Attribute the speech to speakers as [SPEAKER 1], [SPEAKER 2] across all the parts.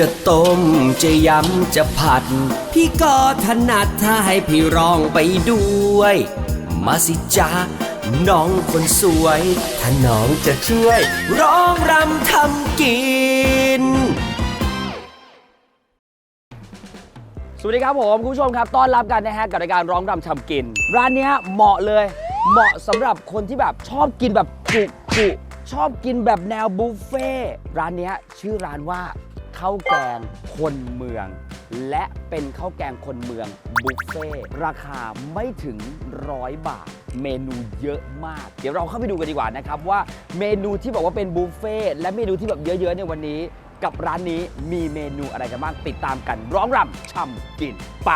[SPEAKER 1] จะต้มจะยำจะผัด พี่ก็ถนัดถ้าให้พี่ร้องไปด้วย มาสิจ้าน้องคนสวย ถ้าน้องจะช่วย ร้องรำทำกิน
[SPEAKER 2] สวัสดีครับผมคุณผู้ชมครับต้อนรับกันนะฮะกับรายการร้องรำทำกิน ร้านเนี้ยเหมาะเลย เหมาะสำหรับคนที่แบบชอบกินแบบจุจุชอบกินแบบแนวบุฟเฟ่ต์ร้านเนี้ยชื่อร้านว่า ข้าวแกงคนเมือง และเป็นข้าวแกงคนเมืองบุฟเฟ่ต์ราคาไม่ถึงร้อยบาท เมนูเยอะมาก เดี๋ยวเราเข้าไปดูกันดีกว่านะครับว่าเมนูที่บอกว่าเป็นบุฟเฟ่ต์และเมนูที่แบบเยอะๆในวันนี้ กับร้านนี้มีเมนูอะไรกันบ้างติดตามกันร้องรำช่ำกินไป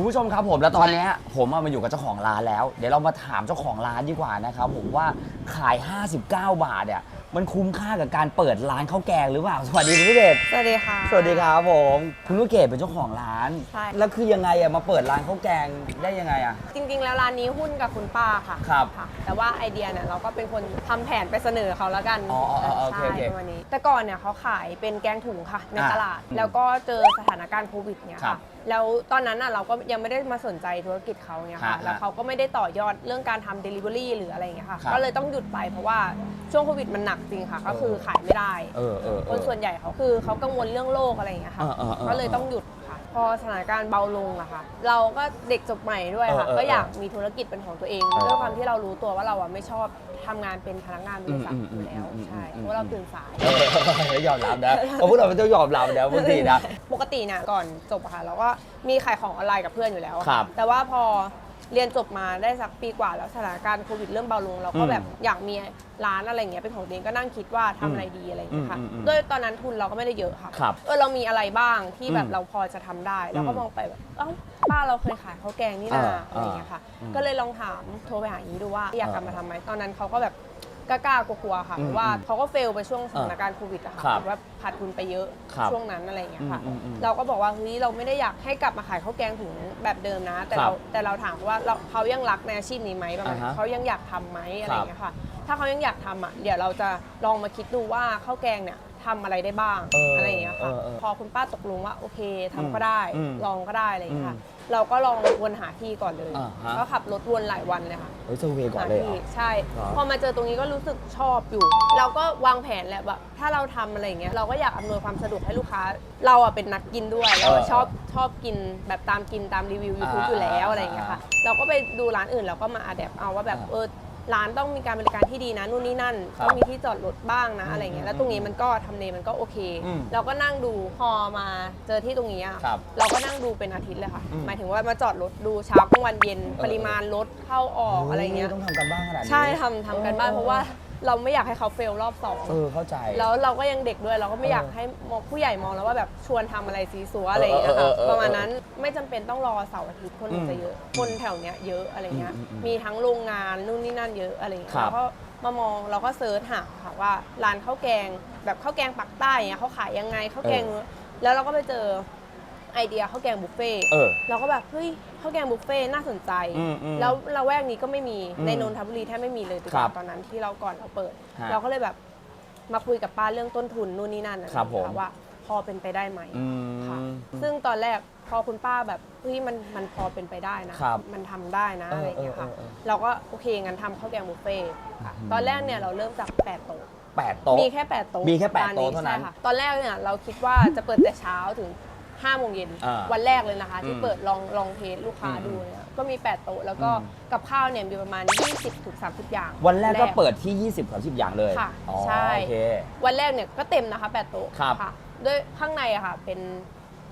[SPEAKER 2] คุณผู้ชมครับผมแล้วตอนเนี้ยผมอะมาอยู่กับเจ้าของร้านแล้ว เดี๋ยวเรามาถามเจ้าของร้านดีกว่านะครับผมว่าขาย 59 บาทเนี่ย มันคุ้มค่ากับการเปิดร้านข้าวแกงหรือเปล่า สวัสดีคุณลูกเกด
[SPEAKER 3] สวัสดีค่ะ
[SPEAKER 2] สวัสดีครับผม คุณลูกเกดเป็นเจ้าของร้าน
[SPEAKER 3] ใช่
[SPEAKER 2] แล้วคือยังไงอะมาเปิดร้านข้าวแกงได้ยังไงอะ
[SPEAKER 3] จริง ๆ แล้วร้านนี้หุ้นกับคุณป้าค่ะ
[SPEAKER 2] ครับ
[SPEAKER 3] ค่ะแต่ว่าไอเดียเนี่ยเราก็เป็นคนทำแผนไปเสนอเขาแล้วกัน
[SPEAKER 2] อ๋ออ๋ออ๋อโอเค
[SPEAKER 3] ใช่
[SPEAKER 2] โอเค
[SPEAKER 3] ประมาณนี้ แต่ก่อนเนี่ยเขาขายเป็นแกงถุงค่ะ ใน
[SPEAKER 2] อ่า
[SPEAKER 3] ตลาด
[SPEAKER 2] อืม
[SPEAKER 3] แล้วก็เจอสถานการณ์โควิดเนี่ย
[SPEAKER 2] ครั
[SPEAKER 3] ค่ะ
[SPEAKER 2] บ
[SPEAKER 3] แล้วตอนนั้นน่ะเราก็ยังไม่ได้มาสนใจธุรกิจเขาเนี่ยค่ะ
[SPEAKER 2] ฮะ
[SPEAKER 3] แล้วเขาก็ไม่ได้ต่อยอดเรื่องการทำ Delivery หรืออะไรอย่างเงี้ยค่ะ
[SPEAKER 2] ครับ
[SPEAKER 3] ก็เลยต้องหยุดไปเพราะว่าช่วงโควิดมันหนักจริงค่ะ ก็คือขายไม่ได้
[SPEAKER 2] เออเออเอ
[SPEAKER 3] คน
[SPEAKER 2] อ
[SPEAKER 3] ส่วนใหญ่เขาคือเขากังวลเรื่องโรคอะไรอย่างเงี้ยค่ะ
[SPEAKER 2] เออเออเออ
[SPEAKER 3] ก็เลยต้องหยุดค่ะ พอสถานการณ์เบาลงอะค่ะ เราก็เด็กจบใหม่ด้วยค่ะ
[SPEAKER 2] เออเออ
[SPEAKER 3] ก็อยากมีธุรกิจเป็นของตัวเอง
[SPEAKER 2] เออ
[SPEAKER 3] ด้วยความที่เรารู้ตัวว่าเราอะไม่ชอบทำงานเป็นพนักงานบริษัท
[SPEAKER 2] อืม
[SPEAKER 3] อยู่แล้ว
[SPEAKER 2] อืมอืม
[SPEAKER 3] ใช่
[SPEAKER 2] อืม
[SPEAKER 3] เพราะเราตื่นสาย
[SPEAKER 2] เออยอมรับนะเพราะพวกเราเป็นเจ้ายอมรับนะบางทีนะ
[SPEAKER 3] ปกติเนี่ยก่อนจบอะค่ะเราก็มีขายของออนไลน์กับเพื่อนอยู่แล้วอะ
[SPEAKER 2] ครับ
[SPEAKER 3] แต่ว่าพอ เรียนจบมาได้สักปีกว่าแล้วสถานการณ์โควิดเริ่มเบาลงเราก็
[SPEAKER 2] อืม
[SPEAKER 3] แบบอยากมีร้านอะไรอย่างเงี้ยเป็นของตัวเองก็นั่งคิดว่าทำอะไรดีอะไรอย่างเงี้ยค่ะ
[SPEAKER 2] อืมอืมอืม
[SPEAKER 3] ด้วยตอนนั้นทุนเราก็ไม่ได้เยอะค่ะ
[SPEAKER 2] ครับ
[SPEAKER 3] เออเรามีอะไรบ้างที่แบ
[SPEAKER 2] อื
[SPEAKER 3] บ
[SPEAKER 2] ม
[SPEAKER 3] เราพอจะทำได้แล้วก็
[SPEAKER 2] อืม
[SPEAKER 3] มองไปแบบเอ้าป้าเราเคยขายข้าวแกงนี่นา
[SPEAKER 2] อ่า
[SPEAKER 3] อะไรอย่างเงี้ยค่ะ
[SPEAKER 2] อืม
[SPEAKER 3] ก็เลยลองถามโทรไปหาอีดูว่าอยากกลับมา
[SPEAKER 2] อ่า
[SPEAKER 3] ทำไหมตอนนั้นเขาก็แบบ กล้าๆกลัวๆค่ะ
[SPEAKER 2] อืม
[SPEAKER 3] เพราะว่า
[SPEAKER 2] อืม
[SPEAKER 3] เขาก็เฟลไปช่วงสถานการณ์โควิดอะค่ะ
[SPEAKER 2] ครับ
[SPEAKER 3] แบบว่าขาดทุนไปเยอะ
[SPEAKER 2] ครับ
[SPEAKER 3] ช่วงนั้นอะไรอย่างเงี้ยค่ะ
[SPEAKER 2] อืมอืมอืม
[SPEAKER 3] เราก็บอกว่าเฮ้ยเราไม่ได้อยากให้กลับมาขายข้าวแกงถุงแบบเดิมนะ แต่
[SPEAKER 2] ครับ
[SPEAKER 3] เราแต่เราถามว่าเราเขายังรักในอาชีพนี้ไหมประมาณ
[SPEAKER 2] อ่าฮะ
[SPEAKER 3] เขายังอยากทำไหมอะไรอย่างเงี้ยค่ะ ถ้าเขายังอยากทำอะเดี๋ยวเราจะลองมาคิดดูว่าข้าวแกงเนี่ย ทำอะไรได้บ้าง
[SPEAKER 2] เอออ
[SPEAKER 3] อะไรอย่างเงี้ยค่ะ
[SPEAKER 2] เออเออ
[SPEAKER 3] พอคุณป้าตกลงว่าโอเคทำก็ได้
[SPEAKER 2] อืม
[SPEAKER 3] ลองก็ได้อะไรอย่างเงี้ยค่ะ
[SPEAKER 2] อืม
[SPEAKER 3] เราก็ลองวนหาที่ก่อนเลย
[SPEAKER 2] อ่าฮะ
[SPEAKER 3] ก็ขับรถวนหลายวันเลยค่ะ
[SPEAKER 2] เฮ้ยเซอร์เวย์ก่อนเลยเหรอ
[SPEAKER 3] ที่ใช่
[SPEAKER 2] เหรอ
[SPEAKER 3] พอมาเจอตรงนี้ก็รู้สึกชอบอยู่ เราก็วางแผนแหละแบบถ้าเราทำอะไรอย่างเงี้ยเราก็อยากอำนวยความสะดวกให้ลูกค้า เราอะเป็นนักกินด้วยเราอะชอบชอบกินแบบตามกินตามรีวิว YouTube อยู่แล้วอะไรอย่างเงี้ยค่ะ เราก็ไปดูร้านอื่นเราก็มาอัดแอปเอาว่าแบบ
[SPEAKER 2] อ่า
[SPEAKER 3] เออ ร้านต้องมีการบริการที่ดีนะนู่นนี่นั่น
[SPEAKER 2] ครับ
[SPEAKER 3] ต้องมีที่จอดรถบ้างนะ
[SPEAKER 2] อืม
[SPEAKER 3] อะไรเงี้ยแล้วตรงนี้มันก็ทำเลมันก็โอเค
[SPEAKER 2] อืม
[SPEAKER 3] เราก็นั่งดูพอมาเจอที่ตรงนี้อะ
[SPEAKER 2] ครับ
[SPEAKER 3] เราก็นั่งดูเป็นอาทิตย์เลยค่ะ
[SPEAKER 2] อืม
[SPEAKER 3] หมายถึงว่ามาจอดรถดูเช้ากลางวันเย็น
[SPEAKER 2] เออ
[SPEAKER 3] ปริมาณรถเข้าออกอะไรเงี้ย
[SPEAKER 2] ต้องทำกันบ้างขนาดนี้
[SPEAKER 3] ใช่ทำทำกันบ้านเพราะว่า เราไม่อยากให้เขาเฟลรอบสอง
[SPEAKER 2] เออเข้าใจ
[SPEAKER 3] แล้วเราก็ยังเด็กด้วยเราก็ไม่
[SPEAKER 2] เออ
[SPEAKER 3] อยากให้มองผู้ใหญ่มองแล้วว่าแบบชวนทำอะไรซีซัวอะไรอย่างเงี้ย
[SPEAKER 2] เอ
[SPEAKER 3] ค่ะ
[SPEAKER 2] อเออเออ
[SPEAKER 3] ประมาณนั้นไม่จำเป็นต้องรอเสาร์อาทิตย์คนมันจะเยอะ คนแถวเนี้ยเยอะอะไรเงี้ย
[SPEAKER 2] อืมอืมอืม
[SPEAKER 3] มีทั้งโรงงานนู่นนี่นั่นเยอะอะไรเงี้ย
[SPEAKER 2] ครับ
[SPEAKER 3] แล้วก็มามองเราก็เซิร์ชหาค่ะว่าร้านข้าวแกงแบบข้าวแกงปักใต้เงี้ยเขาขายยังไงข้าวแกง
[SPEAKER 2] เออ
[SPEAKER 3] แล้วเราก็ไปเจอไอเดียข้าวแกงบุฟเฟ่ต์
[SPEAKER 2] เออ
[SPEAKER 3] เราก็แบบเฮ้ย ข้าวแกงบุฟเฟ่ต์น่าสนใจ
[SPEAKER 2] อืมอืม
[SPEAKER 3] แล้วเราแวกนี้ก็ไม่มี
[SPEAKER 2] อืม
[SPEAKER 3] ในนนทบุรีแทบไม่มีเลย
[SPEAKER 2] ครับ
[SPEAKER 3] ตอนนั้นที่เราก่อนเราเปิด
[SPEAKER 2] ฮะ
[SPEAKER 3] เราก็เลยแบบมาคุยกับป้าเรื่องต้นทุนนู่นนี่นั่นนะ
[SPEAKER 2] ครับผม
[SPEAKER 3] ว่า พอเป็นไปได้ไหม
[SPEAKER 2] อื
[SPEAKER 3] ค่ะ
[SPEAKER 2] ม
[SPEAKER 3] ซึ่งตอนแรกพอคุณป้าแบบเฮ้ยมันมันพอเป็นไปได้นะครับมันทำได้นะ
[SPEAKER 2] เอออ
[SPEAKER 3] อะไรอย่างเงี้ยค่ะ
[SPEAKER 2] เออเออเออ
[SPEAKER 3] เราก็โอเคงั้นทำข้าวแกงบุฟเฟ่ต์ค่ะ
[SPEAKER 2] อืม
[SPEAKER 3] ตอนแรกเนี่ยเราเริ่มจากแปดโต๊ะ
[SPEAKER 2] แปดโต๊ะ
[SPEAKER 3] มีแค่แปดโต๊ะ
[SPEAKER 2] มีแค่แปด
[SPEAKER 3] ร้
[SPEAKER 2] โต๊ะเท่านั้น
[SPEAKER 3] ใช่ค่ะตอนแรกเนี่ยเราคิดว่าจะเปิดแต่เช้าถึง 5โมงเย็น
[SPEAKER 2] อ่า
[SPEAKER 3] วันแรกเลยนะคะ ที่
[SPEAKER 2] อืม
[SPEAKER 3] เปิดลองลองเทสลูกค้า
[SPEAKER 2] อืม
[SPEAKER 3] ดูเนี่ยก็มี 8 โต๊ะแล้วก็
[SPEAKER 2] อืม
[SPEAKER 3] กับข้าวเนี่ยมีประมาณ 20ถึง30 อย่าง
[SPEAKER 2] วันแรกก็เปิดที่ 20 30 อย่างเลย
[SPEAKER 3] ค่ะ
[SPEAKER 2] อ๋อ
[SPEAKER 3] ใช่
[SPEAKER 2] โอเค
[SPEAKER 3] วันแรกเนี่ยก็เต็มนะคะ 8 โต๊ะ
[SPEAKER 2] ครับ
[SPEAKER 3] ค่ะด้วยข้างในอะค่ะ เป็น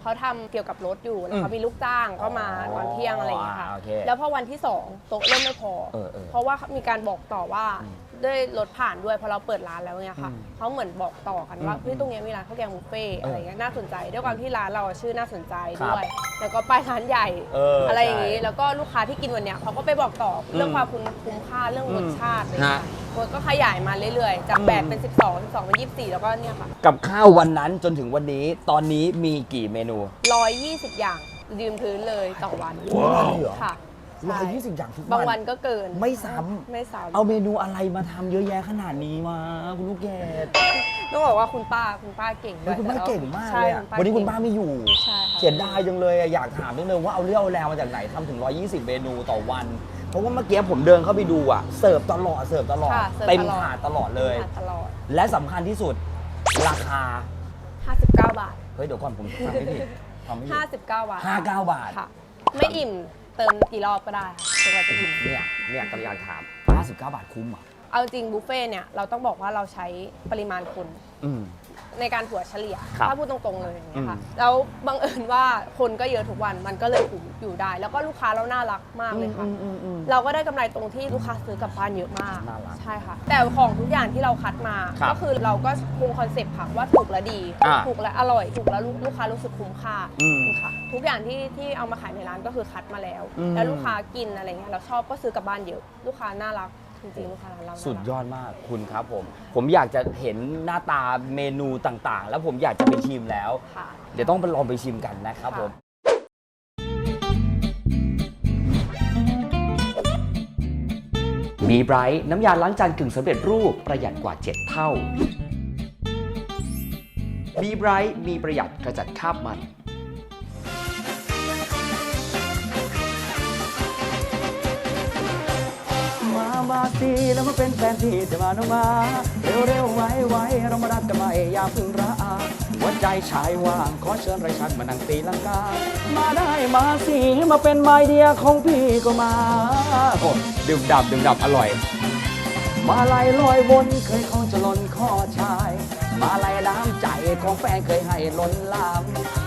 [SPEAKER 3] เขาทำเกี่ยวกับรถอยู่แล้วเขา
[SPEAKER 2] อืม
[SPEAKER 3] มีลูกจ้างก็มา
[SPEAKER 2] อ๋อ
[SPEAKER 3] ตอนเที่ยงอะไรอย่างเงี้ยค่ะ
[SPEAKER 2] อ่าโอเค
[SPEAKER 3] แล้วพอวันที่2โต๊ะเริ่มไม่พอ
[SPEAKER 2] เออเออ
[SPEAKER 3] เพราะว่ามีการบอกต่อว่า
[SPEAKER 2] อืม
[SPEAKER 3] ด้วยรถผ่านด้วยพอเราเปิดร้านแล้วเนี่ยค่ะ
[SPEAKER 2] อืม
[SPEAKER 3] เขาเหมือนบอกต่อกันว่า
[SPEAKER 2] อืม
[SPEAKER 3] เฮ้ยตรงเนี้ยมีร้านข้าวแกงบุฟเฟ่ต์
[SPEAKER 2] เอออ
[SPEAKER 3] อะไรเงี้ยน่าสนใจด้วยความที่ร้านเราชื่อน่าสนใจ
[SPEAKER 2] ครับ
[SPEAKER 3] ด้วยแล้วก็ป้ายร้านใหญ่
[SPEAKER 2] เอออ
[SPEAKER 3] อะไรอย่างนี้
[SPEAKER 2] ใช่
[SPEAKER 3] แล้วก็ลูกค้าที่กินวันเนี้ยเขาก็ไปบอกต่อเรื่อง
[SPEAKER 2] อืม
[SPEAKER 3] ความคุ้มคุ้มค่าเรื่องรสชาติอะไรเลย
[SPEAKER 2] ฮะ
[SPEAKER 3] คนก็ขยายมาเรื่อยๆ จาก
[SPEAKER 2] อืม
[SPEAKER 3] 8เป็น 12 12 เป็น 24 แล้วก็เนี่ยค่ะ
[SPEAKER 2] กับข้าววันนั้นจนถึงวันนี้ตอนนี้มีกี่เมนู
[SPEAKER 3] 120 อย่างยืมพื้นเลยต่อวัน
[SPEAKER 2] ว้าวเหรอ
[SPEAKER 3] ค่ะ
[SPEAKER 2] ร้อย
[SPEAKER 3] ใช่
[SPEAKER 2] ยี่สิบอย่างทุก
[SPEAKER 3] บาง
[SPEAKER 2] วั
[SPEAKER 3] วันนก็เกิน
[SPEAKER 2] ไม่ซ้ำ
[SPEAKER 3] ไม่ซ้ำ
[SPEAKER 2] เอาเมนูอะไรมาทำเยอะแยะขนาดนี้มาคุณลูกเกด
[SPEAKER 3] ต้องบอกว่าคุณป้าคุณป้าเก่งด้
[SPEAKER 2] เฮ้
[SPEAKER 3] วยย
[SPEAKER 2] คุณป้า
[SPEAKER 3] แต่ร
[SPEAKER 2] เก่งมาก
[SPEAKER 3] ใช่
[SPEAKER 2] เลยอะวันนี้คุณป้า
[SPEAKER 3] เก่ง
[SPEAKER 2] ไม่อยู่
[SPEAKER 3] ใช่ค่ะ
[SPEAKER 2] เสียดายจังเลยอะอยากถามนิดนึงว่าเอาเรื่องเอาแรงมาจากไหนทำถึง 120 เมนูต่อวัน เพราะว่าเมื่อกี้ผมเดินเข้าไปดูอะเสิร์ฟตลอด เสิร์ฟตลอด
[SPEAKER 3] ค่ะสิร์ฟ
[SPEAKER 2] เต็ม
[SPEAKER 3] ตลอด
[SPEAKER 2] ถาดตลอดเลย
[SPEAKER 3] ทานตลอด
[SPEAKER 2] และสำคัญที่สุดราคา
[SPEAKER 3] 59 บาท
[SPEAKER 2] เฮ้ย เดี๋ยวก่อนผมฟังไม่ผิดฟังไม่ผิด
[SPEAKER 3] 59 บาท
[SPEAKER 2] 59 บาท
[SPEAKER 3] ค่ะ ไม่อิ่ม เติมกี่รอบก็ได้ค่ะจนกว่าจะอิ่ม
[SPEAKER 2] เนี่ยเนี่ยกำลังอยากถาม 59 บาทคุ้มเหรอะ
[SPEAKER 3] เอาจริงบุฟเฟ่ต์เนี่ยเราต้องบอกว่าเราใช้ปริมาณคน
[SPEAKER 2] อืม
[SPEAKER 3] ในการถัวเฉลี่ย
[SPEAKER 2] ครับ
[SPEAKER 3] ถ้าพูดตรงๆเลยอย่างเงี้ยค่ะ
[SPEAKER 2] อืม
[SPEAKER 3] แล้วบังเอิญว่าคนก็เยอะทุกวันมันก็เลยอยู่อยู่ได้ แล้วก็ลูกค้าเราน่ารักมากเลยค่ะ
[SPEAKER 2] อืมอืมอืม
[SPEAKER 3] เราก็ได้กำไรตรงที่ลูกค้าซื้อกลับบ้านเยอะมาก
[SPEAKER 2] น่ารัก
[SPEAKER 3] ใช่ค่ะ แต่ของทุกอย่างที่เราคัดมา
[SPEAKER 2] ครับ
[SPEAKER 3] ก็คือเราก็คงคอนเซปต์ค่ะว่าถูกและดี
[SPEAKER 2] อ่า
[SPEAKER 3] ถูกและอร่อย ถูกแล้วลูกลูกค้ารู้สึกคุ้มค่า
[SPEAKER 2] อืม
[SPEAKER 3] ค่ะ ทุกอย่างที่ที่เอามาขายในร้านก็คือคัดมาแล้ว
[SPEAKER 2] อืม
[SPEAKER 3] แล้วลูกค้ากินอะไรเงี้ยเราชอบก็ซื้อกลับบ้านเยอะ ลูกค้าน่ารัก จริงๆลูกค้าร้านเราน่ารัก
[SPEAKER 2] สุดยอดมากคุณครับผม ผมอยากจะเห็นหน้าตาเมนูต่างๆ แล้วผมอยากจะไปชิมแล้ว
[SPEAKER 3] ค่ะ
[SPEAKER 2] เดี๋ยวต้องไปลองไปชิมกันนะครับผม มีไบรท์น้ำยาล้างจานกึ่งสำเร็จรูปประหยัดกว่า 7 เท่า มีไบรท์มีประหยัดกระจัดคราบมัน มาสิแล้วมาเป็นแฟนที่จะมาน้องมา เร็วเร็วไวไวเรามารักกันใหม่อย่าพึ่งระอาหัวใจชายว่างขอเชิญไรชักมานั่งตีลังกา มาได้มาสิมาเป็นไมเดียของพี่ก็มาโอ้ดื่มดับดื่มดับอร่อย มาลายลอยวนเคยคงจะล้นข้อชายมาลายน้ำใจของแฟนเคยให้ล้นลาม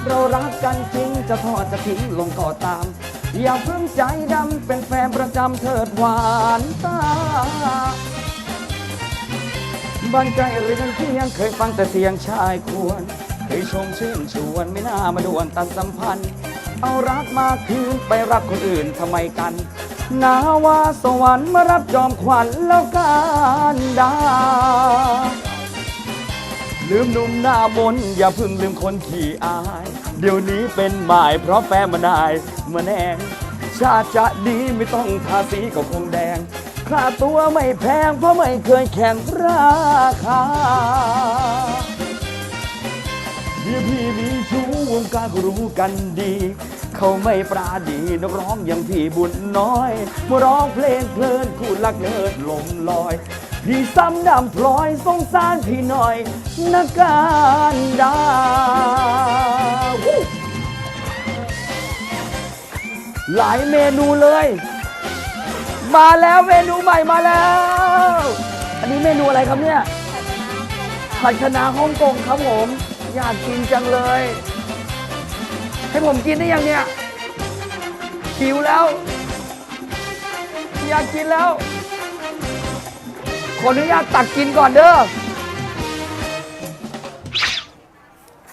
[SPEAKER 2] เรารักกันจริงจะทอดจะทิ้งลงก็ตาม อย่าเพิ่งใจดำเป็นแฟนประจำเถิดหวานตาบ้านใกล้เรือนเคียงเคยฟังแต่เสียงชายควร เคยชมชื่นชวนไม่น่ามาด่วนตัดสัมพันธ์ เอารักมาคืนไปรักคนอื่นทำไมกันนาวาสวรรค์มารับจอมขวัญแล้วกันดา ลืมหนุ่มหน้ามนอย่าพิ่งลืมคนขี้อาย เดี๋ยวนี้เป็นหมายเพราะแฟนมานายมาแนงชาติจะดีไม่ต้องทาสีก็คงแดง ค่าตัวไม่แพงเพราะไม่เคยแข่งราคาเดี๋ยวพี่มีชู้วงการก็รู้กันดี เขาไม่ปราดีนักร้องอย่างพี่บุญน้อยมาร้องเพลงเพลินคู่รักเนิดลมลอย พี่ซ้ำดำพลอยสงสารพี่หน่อยนักการดา หลายเมนูเลย มาแล้วเมนูใหม่มาแล้ว อันนี้เมนูอะไรครับเนี่ยผัดคะน้าฮ่องกงครับผมอยากกินจังเลย ให้ผมกินได้ยังเนี่ยหิวแล้ว อยากกินแล้ว ขออนุญาตตักกินก่อนเด้อ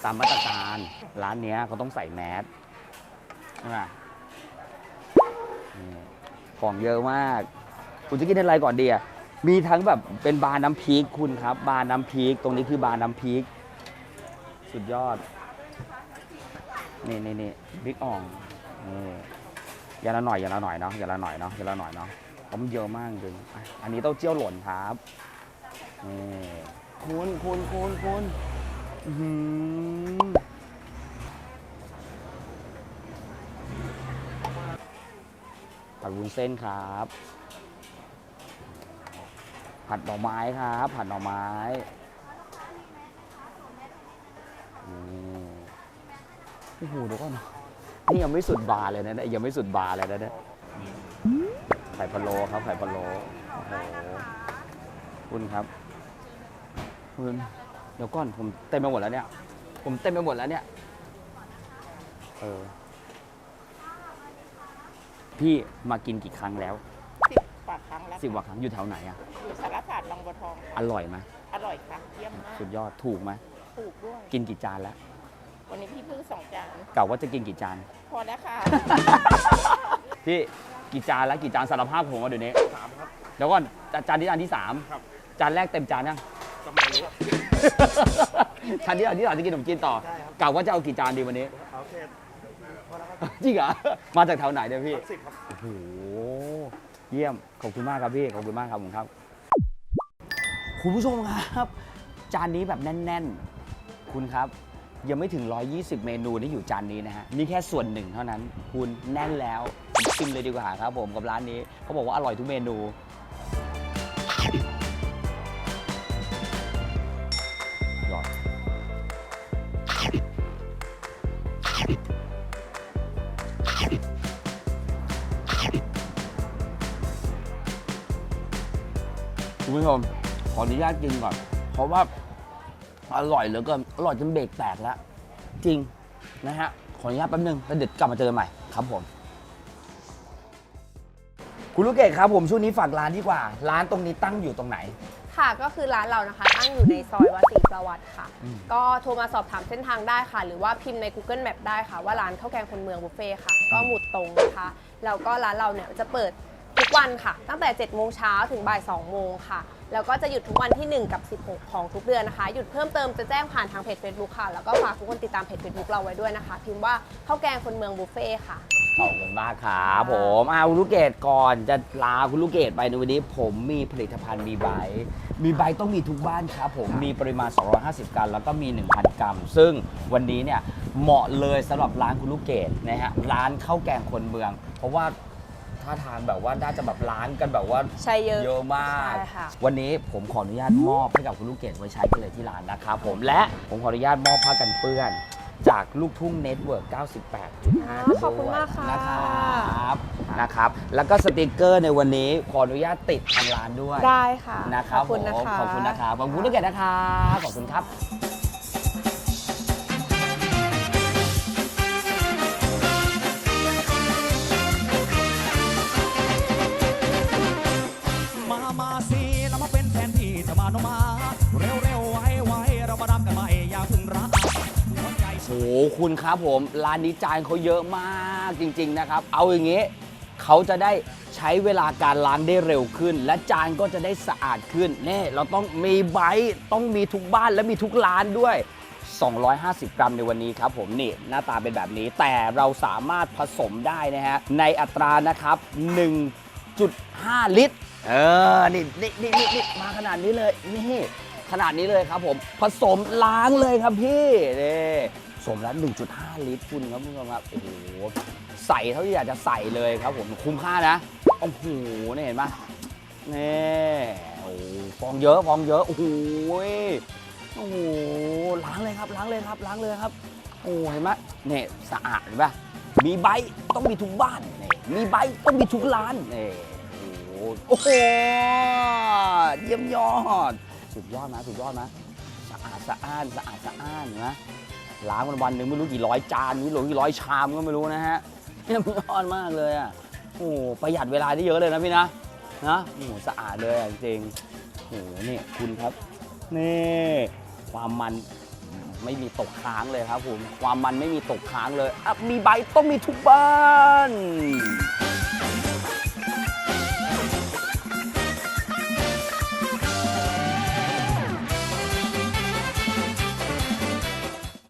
[SPEAKER 2] ตามมาตรการร้านเนี้ยเขาต้องใส่แมสใช่ไหมนี่ ของเยอะมาก คุณจะกินอะไรก่อนดีอะมีทั้งแบบเป็นบาร์น้ำพริกคุณครับ บาร์น้ำพริกตรงนี้คือบาร์น้ำพริกสุดยอด นี่นี่นี่บิ๊กอ่องนี่อย่าละหน่อยอย่าละหน่อยเนาะอย่าละหน่อยเนาะอย่าละหน่อยเนาะเพราะมันเยอะมากจริงอันนี้เต้าเจี้ยวหล่นครับนี่คุณคุณคุณคุณอื้อหือ ผัดวุ้นเส้นครับ ผัดหน่อไม้ครับ ผัดหน่อไม้นี่โอ้โหเดี๋ยวก่อนนี่ยังไม่สุดบาร์เลยนะเนี่ยยังไม่สุดบาร์เลยนะเนี่ยไข่พะโล้ครับไข่พะโล้โอ้โหคุณครับคุณเดี๋ยวก่อนผมเต็มไปหมดแล้วเนี่ย ผมเต็มไปหมดแล้วเนี่ย เออ พี่มากินกี่ครั้งแล้ว
[SPEAKER 3] สิบ
[SPEAKER 4] กว่าครั้งแล้ว
[SPEAKER 2] สิบกว่าครั้งอยู่แถวไหนอะ
[SPEAKER 4] อยู่สารศาสตร์บางบัวทองค่ะ
[SPEAKER 2] อร่อยไหม
[SPEAKER 4] อร่อยค่ะเยี่ยมมาก
[SPEAKER 2] สุดยอดถูกไหม
[SPEAKER 4] ถูกด้วย
[SPEAKER 2] กินกี่จานแล้ว
[SPEAKER 4] วันนี้พี่เพิ่งสองจาน
[SPEAKER 2] เก่าว่าจะกินกี่จาน
[SPEAKER 4] พอแล้วค่ะ
[SPEAKER 2] พี่กี่จานแล้วกี่จานสารภาพผมว่าเดี๋ยวนี้สามครับ เดี๋ยวก่อนจานจานที่จานที่สามจานแรกเต็มจานยัง
[SPEAKER 5] ก็ไม่รู้
[SPEAKER 2] จานที่จานที่สามจะกินขนมจีนต่อ
[SPEAKER 5] ใช่ครับ
[SPEAKER 2] เก่าว่าจะเอากี่จานดีวันนี้
[SPEAKER 5] เอาแค่พอแล้วครับ
[SPEAKER 2] จริงเหรอมาจากแถวไหนเนี่ยพี่
[SPEAKER 5] สิบครับ
[SPEAKER 2] โอ้โหเยี่ยมขอบคุณมากครับพี่ขอบคุณมากครับผมครับคุณผู้ชมครับ จานนี้แบบแน่น ๆ คุณครับ ยังไม่ถึง 120 เมนูที่อยู่จานนี้นะฮะนี่แค่ส่วนหนึ่งเท่านั้น คุณแน่นแล้วชิมเลยดีกว่าครับผมกับร้านนี้เขาบอกว่าอร่อยทุกเมนู ชม ขออนุญาตกินก่อน เพราะว่าอร่อยเหลือเกินอร่อยจนเบรกแตกแล้ว จริงนะฮะ ขออนุญาตแป๊บนึงแล้วเดี๋ยวกลับมาเจอกันใหม่ครับผม คุณลูกเกดครับผมช่วงนี้ฝากร้านดีกว่า ร้านตรงนี้ตั้งอยู่ตรงไหน
[SPEAKER 3] ค่ะก็คือร้านเรานะคะ ตั้งอยู่ในซอยวัดศรีประวัติค่ะ
[SPEAKER 2] อืม
[SPEAKER 3] ก็โทรมาสอบถามเส้นทางได้ค่ะ หรือว่าพิมพ์ใน Google Map ได้ค่ะ ว่าร้านข้าวแกงคนเมืองบุฟเฟ่ค่ะ ก็หมุดตรงนะคะแล้วก็ร้านเราเนี่ยจะเปิดทุกวันค่ะ ตั้งแต่7โมงเช้าถึงบ่าย2โมงค่ะ แล้วก็จะหยุดทุกวันที่ 1 กับ 16 ของทุกเดือนนะคะ หยุดเพิ่มเติมจะแจ้งผ่านทางเพจ Facebook ค่ะ แล้วก็ฝากทุกคนติดตามเพจ Facebook เราไว้ด้วยนะคะ พิมพ์ว่าข้าวแกงคนเมืองบุฟเฟ่ค่ะ
[SPEAKER 2] ขอบคุณมากครับผมอาคุณลูกเกดก่อนจะลาคุณลูกเกดไปในวันนี้ ผมมีผลิตภัณฑ์มีใบ มีใบต้องมีทุกบ้านครับผมมีปริมาณ 250 กรัมแล้วก็มี 1,000 กรัม ซึ่งวันนี้เนี่ยเหมาะเลยสำหรับร้านคุณลูกเกดนะฮะร้านข้าวแกงคนเมือง เพราะว่า ท่าทางแบบว่าน่าจะแบบร้านกันแบบว่า
[SPEAKER 3] ใช่เยอะ
[SPEAKER 2] เยอะมาก
[SPEAKER 3] ใช่ค่ะ
[SPEAKER 2] วันนี้ผมขออนุญาตมอบให้กับคุณลูกเกดไว้ใช้กันเลยที่ร้านนะครับผมและผมขออนุญาตมอบผ้ากันเปื้อน จากลูกทุ่งเน็ตเวิร์ก98.5
[SPEAKER 3] ขอบคุณมากค่ะ
[SPEAKER 2] นะครับนะครับ แล้วก็สติกเกอร์ในวันนี้ขออนุญาตติดทางร้านด้วย
[SPEAKER 3] ได้ค่ะ
[SPEAKER 2] นะครับ
[SPEAKER 3] ขอบคุณนะ
[SPEAKER 2] ผม
[SPEAKER 3] คะ
[SPEAKER 2] ขอบคุณนะครับขอบคุณลูกเกดนะครับ ขอบคุณครับ คุณครับผมร้านนี้จานเขาเยอะมากจริง ๆนะครับ เอาอย่างงี้เขาจะได้ใช้เวลาการล้างได้เร็วขึ้น และจานก็จะได้สะอาดขึ้นนี่เราต้องมีไบต์ต้องมีทุกบ้านและมีทุกร้านด้วย 250 กรัมในวันนี้ครับผมนี่หน้าตาเป็นแบบนี้ แต่เราสามารถผสมได้นะฮะในอัตรานะครับ 1.5 ลิตร เออนี่นี่นี่นี่นี่มาขนาดนี้เลยนี่ขนาดนี้เลยครับผมผสมล้างเลยครับพี่นี่ มแล้ว 1.5 ลิตรคุณครับคุณผู้ชมครับโอ้โหใส่เท่าที่อยากจะใส่เลยครับผมคุ้มค่านะโอ้โหเนี่ยเห็นไหมนี่โอ้ฟองเยอะฟองเยอะโอ้โหโอ้โหล้างเลยครับล้างเลยครับล้างเลยครับโอ้เห็นไหมเนี่ยสะอาดเห็นปะมีใบต้องมีทุกบ้านเนี่ยมีใบต้องมีทุกร้านเนี่โอ้โอ้โหเยี่ยมยอด สุดยอดนะสุดยอดนะสะอาดสะอ้านสะอาดสะอ้านนไหม ล้างวันวันหนึ่งไม่รู้กี่ร้อยจานไม่รู้กี่ร้อยชามก็ไม่รู้นะฮะเยี่ยมยอดมากเลยอะโอ้ประหยัดเวลาได้เยอะเลยนะพี่นะนะโอ้สะอาดเลยจริงโอ้โหนี่คุณครับนี่ความมันไม่มีตกค้างเลยครับผมความมันไม่มีตกค้างเลยอะมีใบต้องมีทุกบ้าน